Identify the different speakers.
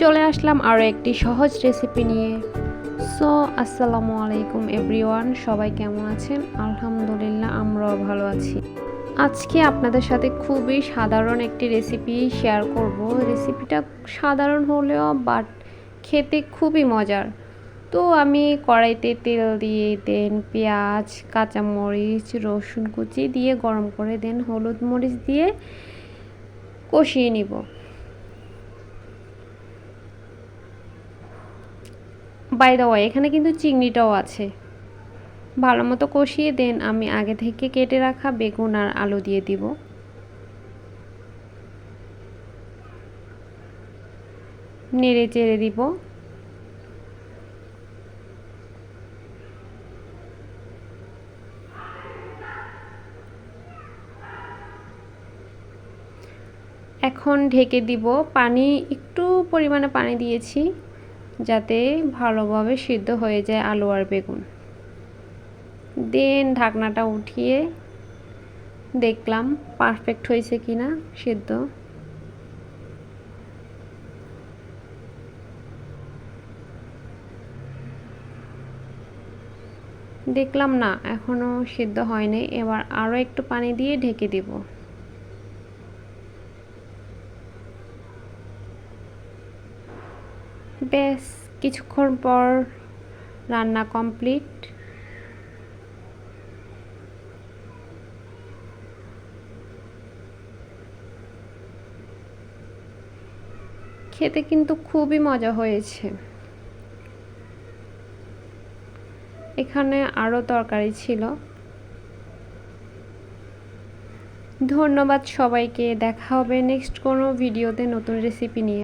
Speaker 1: চলে আসলাম আরও একটি সহজ রেসিপি নিয়ে। সো আসসালামু আলাইকুম এভরিওয়ান সবাই কেমন আছেন? আলহামদুলিল্লাহ, আমরাও ভালো আছি। আজকে আপনাদের সাথে খুবই সাধারণ একটি রেসিপি শেয়ার করব। রেসিপিটা সাধারণ হলেও বাট খেতে খুবই মজার। তো আমি কড়াইতে তেল দিয়ে দেন পেঁয়াজ, কাঁচামরিচ, রসুন কুচি দিয়ে গরম করে দেন হলুদ মরিচ দিয়ে কষিয়ে নিব। বাই দা ওয়ে এখানে কিন্তু চিংড়িটাও আছে। ভালো মতো কষিয়ে দেন, আমি আগে থেকে কেটে রাখা বেগুন আর আলু দিয়ে দিব। নেড়ে চেড়ে দিব। এখন ঢেকে দিব পানি, একটু পরিমাণে পানি দিয়েছি। যাতে ভালোভাবে সিদ্ধ হয়ে যায় আলু আর বেগুন। দেন ঢাকনাটা উঠিয়ে দেখলাম পারফেক্ট হয়েছে কি না সিদ্ধ। দেখলাম না এখনও সিদ্ধ হয়নি। এবার আরও একটু পানি দিয়ে ঢেকে দেব। বেশ, কিছুক্ষণ পর রান্না কমপ্লিট। খেতে কিন্তু খুবই মজা হয়েছে। এখানে আরও তরকারি ছিল। ধন্যবাদ সবাইকে, দেখা হবে নেক্সট কোনো ভিডিওতে নতুন রেসিপি নিয়ে।